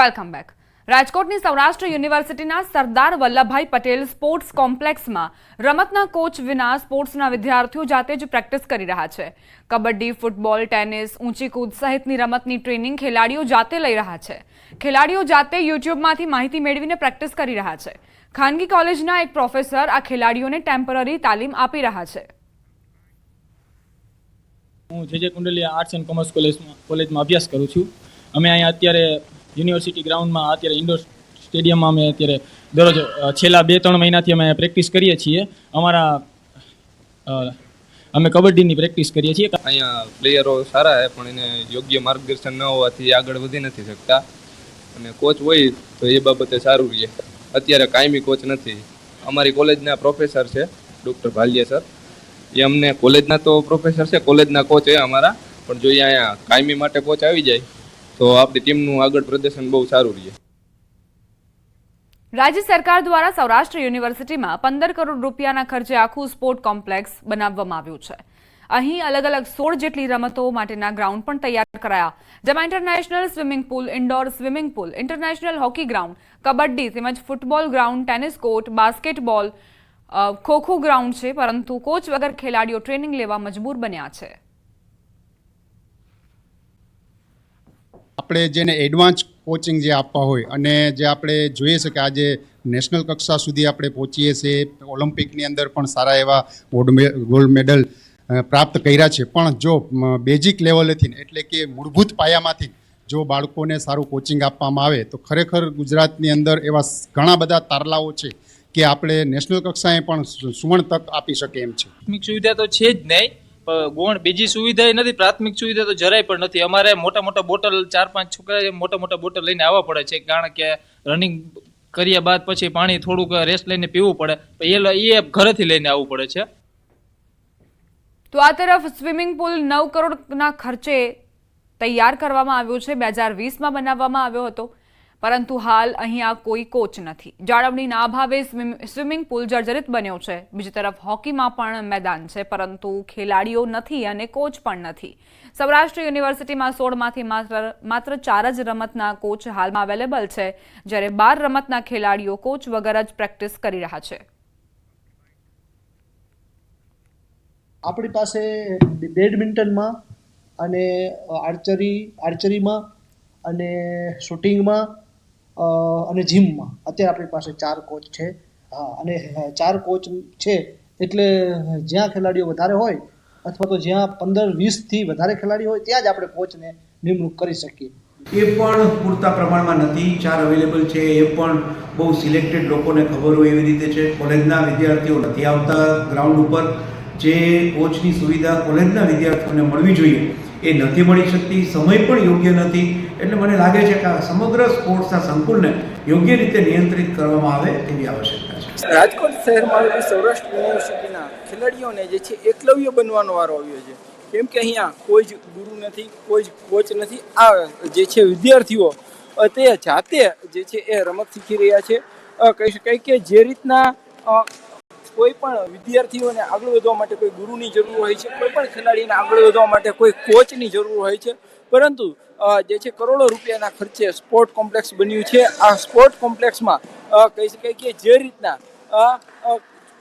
Welcome back રાજકોટની સૌરાષ્ટ્ર યુનિવર્સિટીના Sardar Vallabhbhai Patel sports કોમ્પ્લેક્સમાં રમતના કોચ વિના સ્પોર્ટ્સના વિદ્યાર્થીઓ જાતે જ પ્રેક્ટિસ કરી રહ્યા છે. કબડ્ડી, ફૂટબોલ, ટેનિસ, ઊંચી કૂદ સહિતની રમતની ટ્રેનિંગ ખેલાડીઓ જાતે લઈ રહ્યા છે. ખેલાડીઓ જાતે યુટ્યુબમાંથી માહિતી મેળવીને પ્રેક્ટિસ કરી રહ્યા છે. ખાનગી કોલેજના એક પ્રોફેસર આ ખેલાડીઓને ટેમ્પરરી તાલીમ આપી રહ્યા છે. હું જે જે કુંડલિયા આર્ટ્સ એન્ડ કોમર્સ કોલેજમાં કોલેજમાં અભ્યાસ કરું છું. અમે અહીંયા અત્યારે યુનિવર્સિટી ગ્રાઉન્ડમાં અત્યારે ઇન્ડોર સ્ટેડિયમમાં અમે અત્યારે દરરોજ છેલ્લા બે ત્રણ મહિનાથી અમે પ્રેક્ટિસ કરીએ છીએ. અમારા અમે કબડ્ડીની પ્રેક્ટિસ કરીએ છીએ. અહીંયા પ્લેયરો સારા છે, પણ એને યોગ્ય માર્ગદર્શન ન હોવાથી આગળ વધી નથી શકતા. અને કોચ હોય તો એ બાબતે સારું રહે. અત્યારે કાયમી કોચ નથી. અમારી કોલેજના પ્રોફેસર છે ડૉક્ટર ભાલિયા સર એ અમને કોલેજના તો પ્રોફેસર છે કોલેજના કોચ એ અમારા. પણ જો અહીંયા કાયમી માટે કોચ આવી જાય તો આપણી ટીમનું આગળ પ્રદર્શન બહુ સારું રહે. રાજ્ય સરકાર દ્વારા સૌરાષ્ટ્ર યુનિવર્સિટીમાં પંદર કરોડ રૂપિયાના ખર્ચે આખું સ્પોર્ટ કોમ્પ્લેક્સ બનાવવામાં આવ્યું છે. અહીં અલગ અલગ સોળ જેટલી રમતો માટેના ગ્રાઉન્ડ પણ તૈયાર કરાયા. જેમાં international swimming pool indoor swimming pool international hockey ground kabaddi તેમજ football ground tennis court basketball kho-kho ground છે. પરંતુ કોચ વગર ખેલાડીઓ ટ્રેનિંગ લેવા મજબૂર બન્યા છે. આપણે જેને એડવાન્સ કોચિંગ જે આપવા હોય અને જે આપણે જોઈએ છે કે આજે નેશનલ કક્ષા સુધી આપણે પહોંચીએ છીએ ઓલિમ્પિકની અંદર પણ સારા એવા ગોલ્ડ મેડલ પ્રાપ્ત કર્યા છે. પણ જો બેઝિક લેવલેથી એટલે કે મૂળભૂત પાયામાંથી જો બાળકોને સારું કોચિંગ આપવામાં આવે, તો ખરેખર ગુજરાતની અંદર એવા ઘણા બધા તારલાઓ છે કે આપણે નેશનલ કક્ષાએ પણ સુવર્ણ તક આપી શકે એમ છે. સુવિધા તો છે જ નહીં ગૌણ બીજી સુવિધા નથી, પ્રાથમિક સુવિધા તો જરાય પણ નથી. અમારે મોટા મોટા બોટલ, ચાર પાંચ છોકરા મોટા મોટા બોટલ લઈને આવવા પડે છે. કારણ કે રનિંગ કર્યા બાદ પછી પાણી થોડુંક રેસ્ટ લઈને પીવું પડે. એ એ ઘરેથી લઈને આવવું પડે છે. તો આ તરફ સ્વિમિંગ પુલ નવ કરોડના ખર્ચે તૈયાર કરવામાં આવ્યો છે. બે હજાર વીસમાં બનાવવામાં આવ્યો હતો. પરંતુ હાલ અહીંયા કોઈ કોચ નથી. જાળવણીના અભાવે સ્વિમ- સ્વિમિંગ પુલ જર્જરિત બન્યો છે. બીજી તરફ હોકીમાં પણ મેદાન છે, પરંતુ ખેલાડીઓ નથી અને કોચ પણ નથી. સૌરાષ્ટ્ર યુનિવર્સિટીમાં સોળમાંથી માત્ર માત્ર ચાર જ રમતના કોચ હાલમાં અવેલેબલ છે, જ્યારે બાર રમતના ખેલાડીઓ કોચ વગર જ પ્રેક્ટિસ કરી રહ્યા છે. આપણી પાસે બેડમિન્ટનમાં અને આર્ચરી, આર્ચરીમાં અને શૂટિંગમાં અને જીમમાં. અત્યારે આપણી પાસે ચાર કોચ છે. હા, અને ચાર કોચ છે એટલે જ્યાં ખેલાડીઓ વધારે હોય અથવા તો જ્યાં પંદર, વીસથી વધારે ખેલાડીઓ હોય, ત્યાં જ આપણે કોચને નિમણૂક કરી શકીએ. એ પણ પૂરતા પ્રમાણમાં નથી. ચાર અવેલેબલ છે. એ પણ બહુ સિલેક્ટેડ લોકોને ખબર હોય એવી રીતે છે. કોલેજના વિદ્યાર્થીઓ નથી આવતા ગ્રાઉન્ડ ઉપર. જે કોચની સુવિધા કોલેજના વિદ્યાર્થીઓને મળવી જોઈએ એ નથી મળી શકતી, સમય પણ યોગ્ય નથી. એટલે મને લાગે છે કે આ સમગ્ર સ્પોર્ટ્સના સંકુલને યોગ્ય રીતે નિયંત્રિત કરવામાં આવે તેવી આવશ્યકતા છે. રાજકોટ શહેરમાં આવેલી સૌરાષ્ટ્ર યુનિવર્સિટીના ખેલાડીઓને જે છે એકલવ્ય બનવાનો વારો આવ્યો છે. કેમ કે અહીંયા કોઈ જ ગુરુ નથી, કોઈ જ કોચ નથી. આ જે છે વિદ્યાર્થીઓ તે જાતે જે છે એ રમત શીખી રહ્યા છે. કહી શકાય કે જે રીતના કોઈ પણ વિદ્યાર્થીઓને આગળ વધવા માટે કોઈ ગુરુની જરૂર હોય છે, કોઈ પણ ખેલાડીને આગળ વધવા માટે કોઈ કોચની જરૂર હોય છે. પરંતુ જે છે કરોડો રૂપિયાના ખર્ચે સ્પોર્ટ કોમ્પ્લેક્સ બન્યું છે. આ સ્પોર્ટ કોમ્પ્લેક્સમાં કહી શકાય કે જે રીતના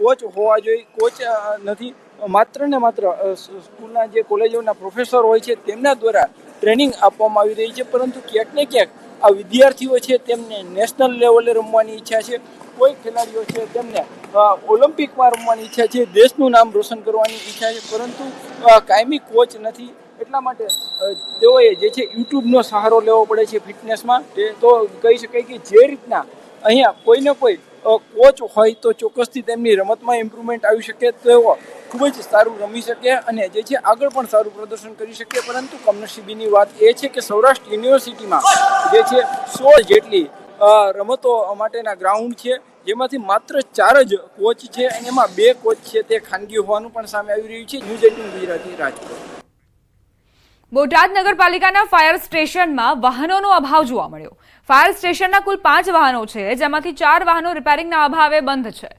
કોચ હોવા જોઈએ, કોચ નથી, માત્ર ને માત્ર સ્કૂલના જે કોલેજોના પ્રોફેસર હોય છે, તેમના દ્વારા ટ્રેનિંગ આપવામાં આવી રહી છે. પરંતુ ક્યાંક ને ક્યાંક આ વિદ્યાર્થીઓ છે તેમને નેશનલ લેવલે રમવાની ઈચ્છા છે. કોઈ ખેલાડીઓ છે તેમને ઓલિમ્પિકમાં રમવાની ઈચ્છા છે, દેશનું નામ રોશન કરવાની ઈચ્છા છે, પરંતુ કાયમી કોચ નથી. એટલા માટે તેઓએ જે છે યુટ્યુબનો સહારો લેવો પડે છે ફિટનેસમાં તે તો કહી શકાય કે જે રીતના અહીંયા કોઈને કોઈ કોચ હોય તો ચોક્કસથી તેમની રમતમાં ઇમ્પ્રુવમેન્ટ આવી શકે તેઓ ખૂબ જ સારું રમી શકે અને જે છે આગળ પણ સારું પ્રદર્શન કરી શકે. પરંતુ કમનસીબીની વાત એ છે કે સૌરાષ્ટ્ર યુનિવર્સિટીમાં જે છે સોળ જેટલી રમતો માટેના ગ્રાઉન્ડ છે. જેમાંથી માત્ર ચાર જ કોચ છે અને એમાં બે કોચ છે તે ખાનગી હોવાનું પણ સામે આવી રહ્યું છે. News eighteen Gujarati Rajkot. Botad નગરપાલિકાના ફાયર સ્ટેશનમાં વાહનોનો અભાવ જોવા મળ્યો. ફાયર સ્ટેશનના કુલ પાંચ વાહનો છે, જેમાંથી ચાર વાહનો રિપેરિંગના અભાવે બંધ છે.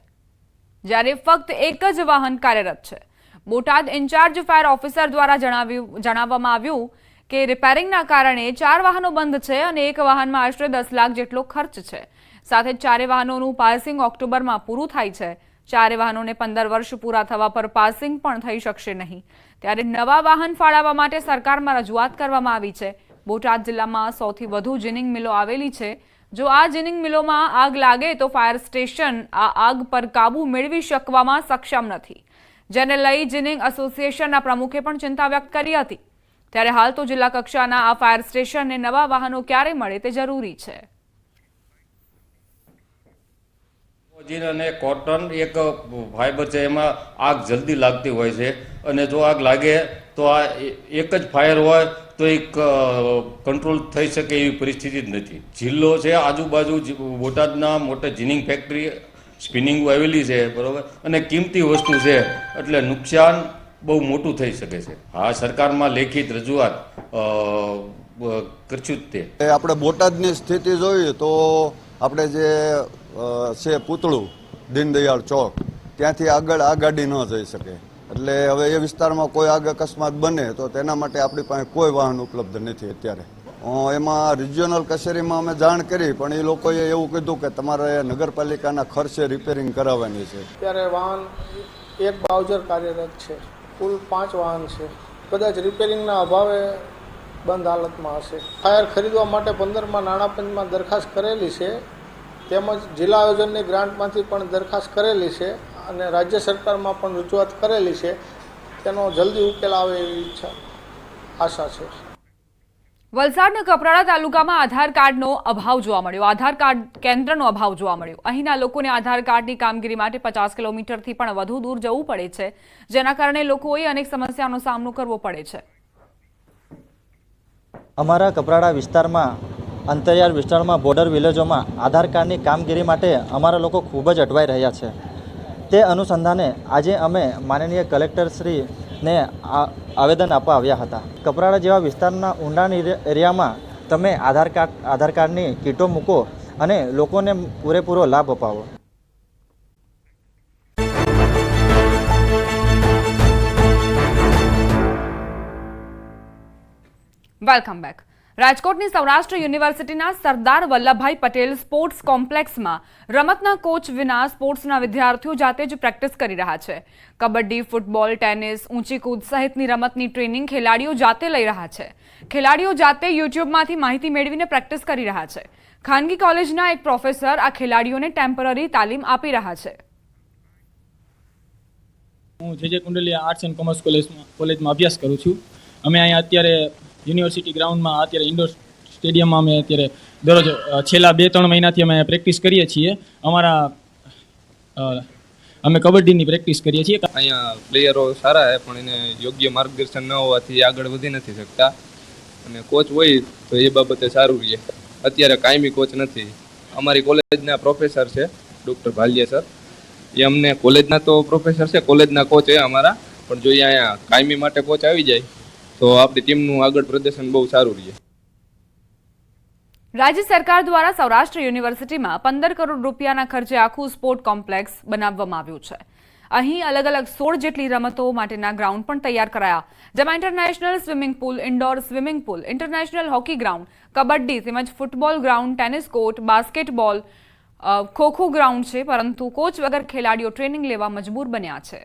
જ્યારે ફક્ત એક જ વાહન કાર્યરત છે. બોટાદ ઇન્ચાર્જ ફાયર ઓફિસર દ્વારા જણાવ્યું, જણાવવામાં આવ્યું કે રિપેરિંગના કારણે ચાર વાહનો બંધ છે અને એક વાહનમાં આશરે દસ લાખ જેટલો ખર્ચ છે. સાથે ચારે વાહનોનું પાસિંગ ઓક્ટોબરમાં પૂરું થાય છે. ચારે વાહનોને પંદર વર્ષ પૂરા થવા પર પાસિંગ પણ થઈ શકશે નહીં. ત્યારે નવા વાહન ફાળવવા માટે સરકારમાં રજૂઆત કરવામાં આવી છે. બોટાદ જિલ્લામાં સૌથી વધુ જીનિંગ મિલો આવેલી છે. જો આ જીનિંગ મિલોમાં આગ લાગે તો ફાયર સ્ટેશન આ આગ પર કાબૂ મેળવી શકવામાં સક્ષમ નથી. જેને લઈ જીનિંગ એસોસિએશનના પ્રમુખે પણ ચિંતા વ્યક્ત કરી હતી. ત્યારે હાલ તો જિલ્લા કક્ષાના આ ફાયર સ્ટેશનને નવા વાહનો ક્યારે મળે તે જરૂરી છે. અને કોટન એક ફાઈબર છે, એમાં આગ જલ્દી લાગતી હોય છે. અને જો આગ લાગે તો આ એક જ ફાયર હોય તો એક કંટ્રોલ થઈ શકે એવી પરિસ્થિતિ જ નથી. જિલ્લો છે, આજુબાજુ બોટાદના મોટા જીનિંગ ફેક્ટરી સ્પિનિંગ આવેલી છે, બરાબર? અને કિંમતી વસ્તુ છે, એટલે નુકસાન બહુ મોટું થઈ શકે છે. હા, સરકારમાં લેખિત રજૂઆત કરશું જ તે. આપણે બોટાદની સ્થિતિ જોઈએ તો આપણે જે છે પૂતળું, દીનદયાળ ચોક, ત્યાંથી આગળ આ ગાડી ન જઈ શકે. એટલે હવે એ વિસ્તારમાં કોઈ આગ અકસ્માત બને તો તેના માટે આપણી પાસે કોઈ વાહન ઉપલબ્ધ નથી અત્યારે. એમાં રિજિયોનલ કચેરીમાં અમે જાણ કરી, પણ એ લોકોએ એવું કીધું કે તમારે નગરપાલિકાના ખર્ચે રિપેરિંગ કરાવવાની છે. ત્યારે વાહન એક બાઉજર કાર્યરત છે. કુલ પાંચ વાહન છે. કદાચ રિપેરિંગના અભાવે બંધ હાલતમાં હશે. ફાયર ખરીદવા માટે પંદરમાં નાણાં પંચમાં દરખાસ્ત કરેલી છે. તેમજ જિલ્લા આયોજનની ગ્રાન્ટમાંથી પણ દરખાસ્ત કરેલી છે. અને રાજ્ય સરકારમાં પણ રજૂઆત કરેલી છે. તેનો જલ્દી ઉકેલ આવે એવી ઈચ્છા આશા છે. વલસાડના કપરાડા તાલુકામાં આધાર કાર્ડનો અભાવ જોવા મળ્યો. આધાર કાર્ડ કેન્દ્રનો અભાવ જોવા મળ્યો. અહીંના લોકોને આધાર કાર્ડની કામગીરી માટે પચાસ કિલોમીટરથી પણ વધુ દૂર જવું પડે છે. જેના કારણે લોકોએ અનેક સમસ્યાનો સામનો કરવો પડે છે. અમારા કપરાડા વિસ્તારમાં અંતરિયાળ વિસ્તારમાં બોર્ડર વિલેજોમાં આધાર કાર્ડની કામગીરી માટે અમારા લોકો ખૂબ જ અટવાઈ રહ્યા છે. તે અનુસંધાને આજે અમે માનનીય કલેક્ટરશ્રીને આવેદન આપવા આવ્યા હતા. કપરાડા જેવા વિસ્તારના ઊંડાણ એરિયામાં તમે આધાર કાર્ડ, આધાર કાર્ડની કીટો મૂકો અને લોકોને પૂરેપૂરો લાભ અપાવો. વેલકમ બેક રાજકોટની સૌરાષ્ટ્ર યુનિવર્સિટીના સરદાર વલ્લભભાઈ પટેલ સ્પોર્ટ્સ કોમ્પ્લેક્સમાં રમતના કોચ વિના સ્પોર્ટ્સના વિદ્યાર્થીઓ જાતે જ પ્રેક્ટિસ કરી રહ્યા છે. કબડ્ડી, ફૂટબોલ, ટેનિસ, ઊંચી કૂદ સહિતની રમતની ટ્રેનિંગ ખેલાડીઓ જાતે લઈ રહ્યા છે. ખેલાડીઓ જાતે યુટ્યુબમાંથી માહિતી મેળવીને પ્રેક્ટિસ કરી રહ્યા છે. ખાનગી કોલેજના એક પ્રોફેસર આ ખેલાડીઓને ટેમ્પરરી તાલીમ આપી રહ્યા છે. હું જે કુંડલિયા આર્ટ્સ એન્ડ કોમર્સ કોલેજમાં કોલેજમાં અભ્યાસ કરું છું. અમે અહીંયા અત્યારે યુનિવર્સિટી ગ્રાઉન્ડમાં અત્યારે ઇન્ડોર સ્ટેડિયમમાં અમે અત્યારે દરરોજ છેલ્લા બે ત્રણ મહિનાથી અમે પ્રેક્ટિસ કરીએ છીએ. અમારા અમે કબડ્ડીની પ્રેક્ટિસ કરીએ છીએ. અહીંયા પ્લેયરો સારા છે, પણ એને યોગ્ય માર્ગદર્શન ન હોવાથી આગળ વધી નથી શકતા. અને કોચ હોય તો એ બાબતે સારું રહે. અત્યારે કાયમી કોચ નથી. અમારી કોલેજના પ્રોફેસર છે ડૉક્ટર ભાલિયા સર એ અમને કોલેજના તો પ્રોફેસર છે, કોલેજના કોચ છે અમારા. પણ જો અહીંયા કાયમી માટે કોચ આવી જાય તો આપણી ટીમનું આગળ પ્રદર્શન બહુ સારું રહે. રાજ્ય સરકાર દ્વારા સૌરાષ્ટ્ર યુનિવર્સિટીમાં પંદર કરોડ રૂપિયાના ખર્ચે આખું સ્પોર્ટ કોમ્પ્લેક્સ બનાવવામાં આવ્યું છે. અહીં અલગ અલગ સોળ જેટલી રમતો માટેના ગ્રાઉન્ડ પણ તૈયાર કરાયા. જેમાં international swimming pool, indoor swimming pool, international hockey ground, kabaddi તેમજ football ground, tennis court, basketball kho-kho ground છે, પરંતુ કોચ વગર ખેલાડીઓ ટ્રેનિંગ લેવા મજબૂર બન્યા છે.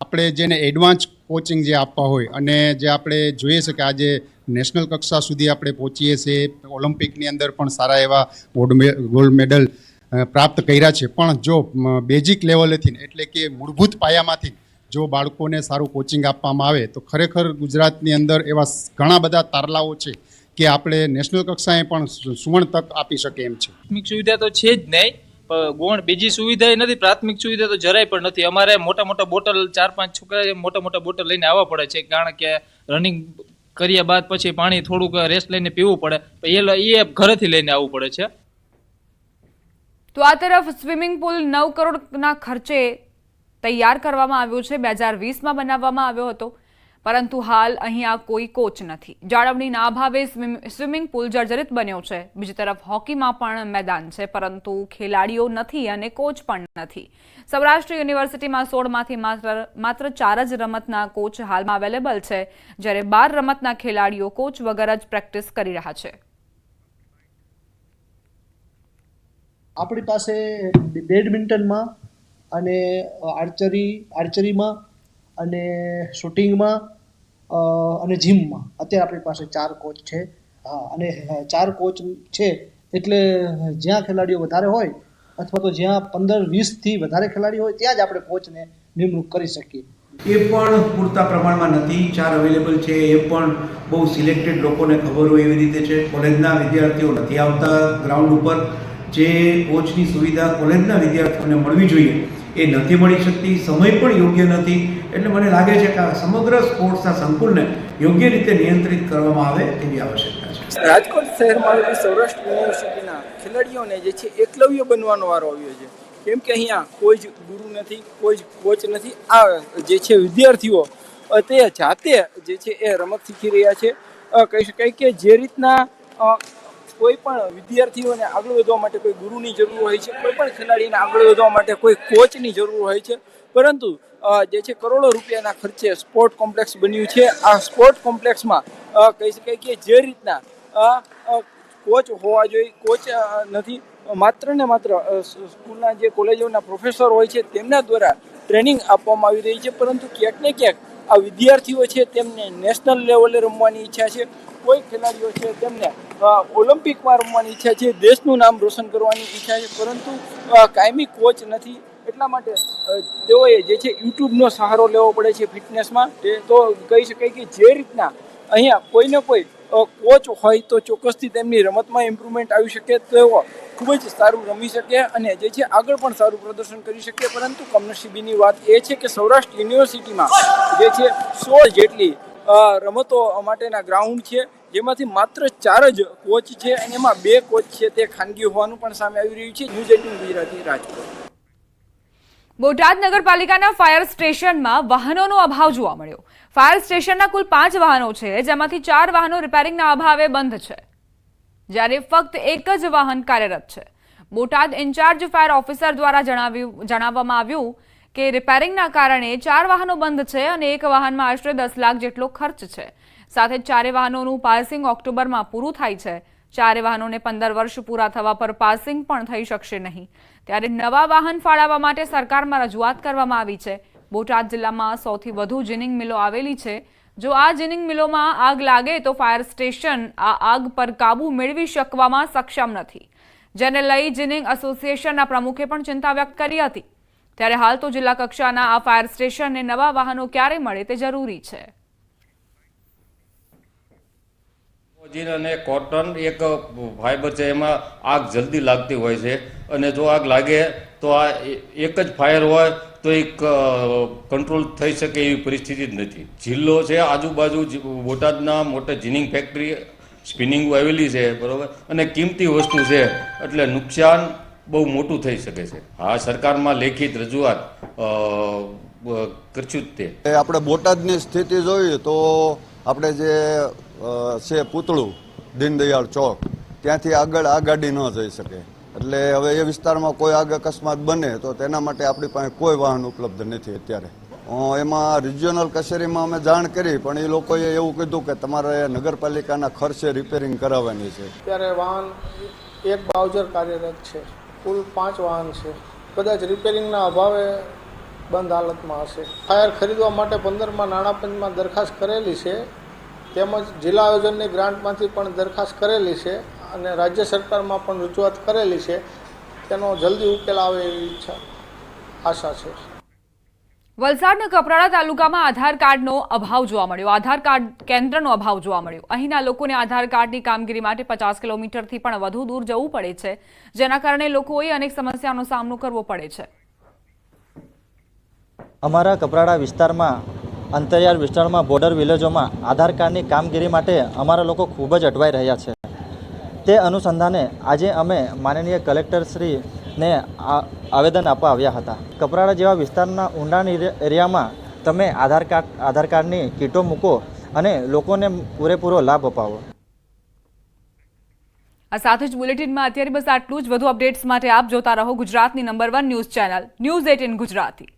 આપણે જેને એડવાન્સ કોચિંગ જે આપવા હોય અને જે આપણે જોઈએ છે કે આજે નેશનલ કક્ષા સુધી આપણે પહોંચીએ છીએ ઓલિમ્પિકની અંદર પણ સારા એવા ગોલ્ડ મેડલ પ્રાપ્ત કર્યા છે. પણ જો બેઝિક લેવલેથી એટલે કે મૂળભૂત પાયામાંથી જો બાળકોને સારું કોચિંગ આપવામાં આવે, તો ખરેખર ગુજરાતની અંદર એવા ઘણા બધા તારલાઓ છે કે આપણે નેશનલ કક્ષાએ પણ સુવર્ણ તક આપી શકે એમ છે. સુવિધા તો છે જ નહીં ગૌણ બીજી સુવિધા નથી, પ્રાથમિક સુવિધા તો જરાય પણ નથી. અમારે મોટા મોટા બોટલ, ચાર પાંચ છોકરા મોટા મોટા બોટલ લઈને આવવા પડે છે. કારણ કે રનિંગ કર્યા બાદ પછી પાણી થોડુંક રેસ્ટ લઈને પીવું પડે. એ એ ઘરેથી લઈને આવવું પડે છે. તો આ તરફ સ્વિમિંગ પુલ નવ કરોડના ખર્ચે તૈયાર કરવામાં આવ્યો છે. બે હજાર વીસમાં બનાવવામાં આવ્યો હતો. પરંતુ હાલ અહીંયા કોઈ કોચ નથી. જાળવણીના અભાવે સ્વિમિંગ પુલ જર્જરિત બન્યો છે. બીજી તરફ હોકીમાં પણ મેદાન છે, પરંતુ ખેલાડીઓ નથી અને કોચ પણ નથી. સૌરાષ્ટ્ર યુનિવર્સિટીમાં સોળમાંથી માત્ર માત્ર ચાર જ રમતના કોચ હાલમાં અવેલેબલ છે, જ્યારે બાર રમતના ખેલાડીઓ કોચ વગર જ પ્રેક્ટિસ કરી રહ્યા છે. આપણી પાસે બેડમિન્ટનમાં અને આર્ચરી, આર્ચરીમાં અને શૂટિંગમાં અને જીમમાં. અત્યારે આપણી પાસે ચાર કોચ છે. હા, અને ચાર કોચ છે એટલે જ્યાં ખેલાડીઓ વધારે હોય અથવા તો જ્યાં પંદર વીસથી વધારે ખેલાડીઓ હોય, ત્યાં જ આપણે કોચને નિમણૂક કરી શકીએ. એ પણ પૂરતા પ્રમાણમાં નથી. ચાર અવેલેબલ છે. એ પણ બહુ સિલેક્ટેડ લોકોને ખબર હોય એવી રીતે છે. કોલેજના વિદ્યાર્થીઓ નથી આવતા ગ્રાઉન્ડ ઉપર. જે કોચની સુવિધા કોલેજના વિદ્યાર્થીઓને મળવી જોઈએ એ નથી મળી શકતી, સમય પણ યોગ્ય નથી. એટલે મને લાગે છે કે આ સમગ્ર સ્પોર્ટ્સના સંકુલને યોગ્ય રીતે નિયંત્રિત કરવામાં આવે તેવી આવશ્યકતા છે. રાજકોટ શહેરમાં આવેલી સૌરાષ્ટ્ર યુનિવર્સિટીના ખેલાડીઓને જે છે એકલવ્ય બનવાનો વારો આવ્યો છે. કેમ કે અહીંયા કોઈ જ ગુરુ નથી, કોઈ જ કોચ નથી. આ જે છે વિદ્યાર્થીઓ તે જાતે જે છે એ રમત શીખી રહ્યા છે. કહી શકાય કે જે રીતના કોઈ પણ વિદ્યાર્થીઓને આગળ વધવા માટે કોઈ ગુરુની જરૂર હોય છે, કોઈ પણ ખેલાડીને આગળ વધવા માટે કોઈ કોચની જરૂર હોય છે. પરંતુ જે છે કરોડો રૂપિયાના ખર્ચે સ્પોર્ટ કોમ્પ્લેક્સ બન્યું છે. આ સ્પોર્ટ કોમ્પ્લેક્સમાં કહી શકાય કે જે રીતના કોચ હોવા જોઈએ, કોચ નથી, માત્ર ને માત્ર સ્કૂલના જે કોલેજોના પ્રોફેસર હોય છે, તેમના દ્વારા ટ્રેનિંગ આપવામાં આવી રહી છે. પરંતુ ક્યાંક ને ક્યાંક આ વિદ્યાર્થીઓ છે તેમને નેશનલ લેવલે રમવાની ઈચ્છા છે. કોઈ ખેલાડીઓ છે તેમને ઓલિમ્પિકમાં રમવાની ઈચ્છા છે, દેશનું નામ રોશન કરવાની ઈચ્છા છે, પરંતુ કાયમી કોચ નથી. એટલા માટે તેઓએ જે છે યુટ્યુબનો સહારો લેવો પડે છે ફિટનેસમાં તે તો કહી શકાય કે જે રીતના અહીંયા કોઈને કોઈ કોચ હોય તો ચોક્કસથી તેમની રમતમાં ઇમ્પ્રુવમેન્ટ આવી શકે તેઓ ખૂબ જ સારું રમી શકે અને જે છે આગળ પણ સારું પ્રદર્શન કરી શકે. પરંતુ કમનસીબીની વાત એ છે કે સૌરાષ્ટ્ર યુનિવર્સિટીમાં જે છે સોળ જેટલી રમતો માટેના ગ્રાઉન્ડ છે. જેમાંથી માત્ર ચાર જ કોચ છે અને એમાં બે કોચ છે તે ખાનગી હોવાનું પણ સામે આવી રહ્યું છે. News eighteen Gujarati Rajkot. Botad નગરપાલિકાના ફાયર સ્ટેશનમાં વાહનોનો અભાવ જોવા મળ્યો. ફાયર સ્ટેશનના કુલ પાંચ વાહનો છે, જેમાંથી ચાર વાહનો રિપેરિંગના અભાવે બંધ છે. જ્યારે ફક્ત એક જ વાહન કાર્યરત છે. બોટાદ ઇન્ચાર્જ ફાયર ઓફિસર દ્વારા જણાવ્યું, જણાવવામાં આવ્યું કે રિપેરિંગના કારણે ચાર વાહનો બંધ છે અને એક વાહનમાં આશરે દસ લાખ જેટલો ખર્ચ છે. સાથે ચારે વાહનોનું પાસિંગ ઓક્ટોબરમાં પૂરું થાય છે. ચારે વાહનોને પંદર વર્ષ પૂરા થવા પર પાસિંગ પણ થઈ શકશે નહીં. ત્યારે નવા વાહન ફાળવવા માટે સરકારમાં રજૂઆત કરવામાં આવી છે. બોટાદ જિલ્લામાં સૌથી વધુ જીનિંગ મિલો આવેલી છે. જો આ જીનિંગ મિલોમાં આગ લાગે તો ફાયર સ્ટેશન આ આગ પર કાબુ મેળવી શકવામાં સક્ષમ નથી. જેને લઈ જીનિંગ એસોસિએશનના પ્રમુખે પણ ચિંતા વ્યક્ત કરી હતી. ત્યારે હાલ તો જિલ્લા કક્ષાના આ ફાયર સ્ટેશનને નવા વાહનો ક્યારે મળે તે જરૂરી છે. અને કોટન એક ફાઈબર છે, એમાં આગ જલ્દી લાગતી હોય છે. અને જો આગ લાગે તો આ એક જ ફાયર હોય તો એક કંટ્રોલ થઈ શકે એવી પરિસ્થિતિ જ નથી. જિલ્લો છે, આજુબાજુ બોટાદના મોટા જીનિંગ ફેક્ટરી, સ્પિનિંગ આવેલી છે, બરાબર? અને કિંમતી વસ્તુ છે, એટલે નુકસાન બહુ મોટું થઈ શકે છે. હા સરકારમાં લેખિત રજૂઆત કરશું જ તે. આપણે બોટાદની સ્થિતિ જોઈએ તો આપણે જે છે પૂતળું, દીનદયાળ ચોક, ત્યાંથી આગળ આ ગાડી ન જઈ શકે. એટલે હવે એ વિસ્તારમાં કોઈ આગ અકસ્માત બને તો તેના માટે આપણી પાસે કોઈ વાહન ઉપલબ્ધ નથી અત્યારે. એમાં રિજિયોનલ કચેરીમાં અમે જાણ કરી, પણ એ લોકોએ એવું કીધું કે તમારે નગરપાલિકાના ખર્ચે રિપેરિંગ કરાવવાની છે. ત્યારે વાહન એક બાઉઝર કાર્યરત છે. કુલ પાંચ વાહન છે. કદાચ રિપેરિંગના અભાવે બંધ હાલતમાં હશે. ફાયર ખરીદવા માટે પંદરમાં નાણાં પંચમાં દરખાસ્ત કરેલી છે. તેમજ જિલ્લા આયોજનની ગ્રાન્ટમાંથી પણ દરખાસ્ત કરેલી છે. અને રાજ્ય સરકારમાં પણ રજૂઆત કરેલી છે તેનો જલ્દી ઉકેલ આવે એવી ઈચ્છા આશા છે. વલસાડના કપરાડા તાલુકામાં આધાર કાર્ડનો અભાવ જોવા મળ્યો. આધાર કાર્ડ કેન્દ્રનો અભાવ જોવા મળ્યો. અહીંના લોકોને આધાર કાર્ડની કામગીરી માટે પચાસ કિલોમીટરથી પણ વધુ દૂર જવું પડે છે જેના કારણે લોકોએ અનેક સમસ્યાનો સામનો કરવો પડે છે. અમારા કપરાડા વિસ્તારમાં અંતરિયાળ વિસ્તારમાં બોર્ડર વિલેજોમાં આધાર કાર્ડની કામગીરી માટે અમારા લોકો ખૂબ જ અટવાઈ રહ્યા છે. તે અનુસંધાને આજે અમે માનનીય કલેક્ટરશ્રીને ને આવેદન આપવા આવ્યા હતા. કપરાડા જેવા વિસ્તારના ઊંડાણ એરિયામાં તમે આધાર કાર્ડ, આધાર કાર્ડની કીટો મૂકો અને લોકોને પૂરેપૂરો લાભ અપાવો. આ સાથે જ બુલેટિનમાં અત્યારે બસ આટલું જ. વધુ અપડેટ્સ માટે આપ જોતા રહો ગુજરાતની number one news channel, news eighteen Gujarati.